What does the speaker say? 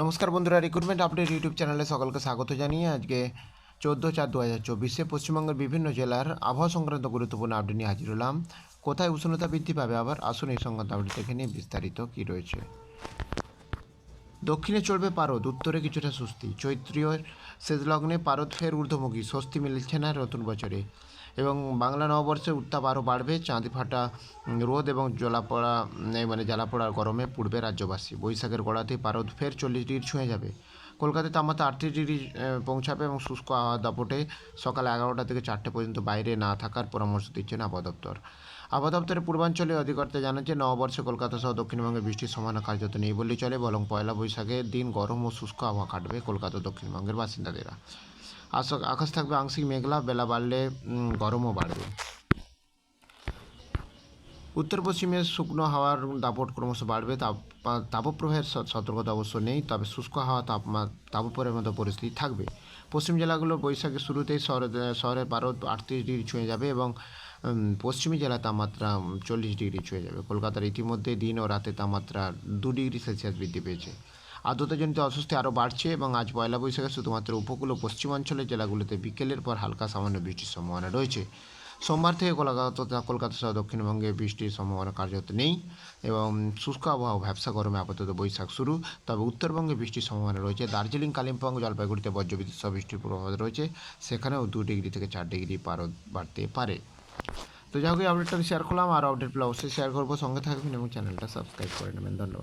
নমস্কার বন্ধুরা recruitment update YouTube চ্যানেলে সকলকে স্বাগত জানিয়ে আজকে চোদ্দ চার দু হাজার চব্বিশে পশ্চিমবঙ্গের বিভিন্ন জেলার আবহাওয়া সংক্রান্ত গুরুত্বপূর্ণ আপডেট নিয়ে হাজির হলাম। কোথায় উষ্ণতা বৃদ্ধি পাবে আবার? আসুন এই সংক্রান্ত আপডেট দেখে নিয়ে বিস্তারিত কী রয়েছে। দক্ষিণে চলবে পারদ, উত্তরে কিছুটা স্বস্তি। চৈত্রীয় শেষ লগ্নে পারদ ফের ঊর্ধ্বমুখী, স্বস্তি মিলছে না নতুন বছরে। এবং বাংলা নববর্ষে উত্তাপ আরও বাড়বে, চাঁদি ফাটা রোদ এবং জলাপড়া মানে জ্বালাপড়ার গরমে পূর্বে রাজ্যবাসী। বৈশাখের গোড়াতেই পারদ ফের চল্লিশ ডিগ্রি ছুঁয়ে যাবে। কলকাতায় তাপমাত্রা আটত্রিশ ডিগ্রি পৌঁছাবে এবং শুষ্ক আবহাওয়া দাপটে সকাল এগারোটা থেকে চারটে পর্যন্ত বাইরে না থাকার পরামর্শ দিচ্ছেন আবহাওয়া দপ্তর। আবহাওয়া দপ্তরের পূর্বাঞ্চলীয় অধিকর্তা জানাচ্ছে নববর্ষে কলকাতা সহ দক্ষিণবঙ্গে বৃষ্টির সম্ভাবনা কার্যত নেই বললেই চলে, বরং পয়লা বৈশাখের দিন গরম ও শুষ্ক আবহাওয়া কাটবে কলকাতা দক্ষিণবঙ্গের বাসিন্দাদেরা। আকাশ থাকবে আংশিক মেঘলা, বেলা বাড়লে গরমও বাড়বে। উত্তর পশ্চিমে শুকনো হাওয়ার দাপট ক্রমশ বাড়বে। তাপ, তাপপ্রবাহের সতর্কতা অবশ্য নেই, তবে শুষ্ক হাওয়া তাপমা, তাপপ্রবাহের মতো পরিস্থিতি থাকবে। পশ্চিম জেলাগুলো বৈশাখের শুরুতেই শহরে, শহরের বারো আটত্রিশ ডিগ্রি ছুঁয়ে যাবে এবং পশ্চিমী জেলার তাপমাত্রা চল্লিশ ডিগ্রি ছুঁয়ে যাবে। কলকাতার ইতিমধ্যে দিন ও রাতে তাপমাত্রা দু ডিগ্রি সেলসিয়াস বৃদ্ধি পেয়েছে। আর্দ্রতাজনিত অস্বস্তি আরও বাড়ছে এবং আজ পয়লা বৈশাখে শুধুমাত্র উপকূল ও পশ্চিমাঞ্চলের জেলাগুলোতে বিকেলের পর হালকা সামান্য বৃষ্টির সম্ভাবনা রয়েছে। সোমবার থেকে কলকাতা কলকাতা সহ দক্ষিণবঙ্গে বৃষ্টির সম্ভাবনা কার্যত নেই এবং শুষ্ক আবহাওয়া ও ভ্যাবসা গরমে আপাতত বৈশাখ শুরু। তবে উত্তরবঙ্গে বৃষ্টির সম্ভাবনা রয়েছে। দার্জিলিং, কালিম্পং, জলপাইগুড়িতে বজ্রবিদ্যুৎ সহ বৃষ্টির পূর্বাভাস রয়েছে। সেখানেও দু ডিগ্রি থেকে চার ডিগ্রি পারদ বাড়তে পারে। তো যাই হোক, এই আপডেটটা আমি শেয়ার করলাম। আর আপডেট পেলে অবশ্যই শেয়ার করব। সঙ্গে থাকবেন এবং চ্যানেলটা সাবস্ক্রাইব করে নেবেন। ধন্যবাদ।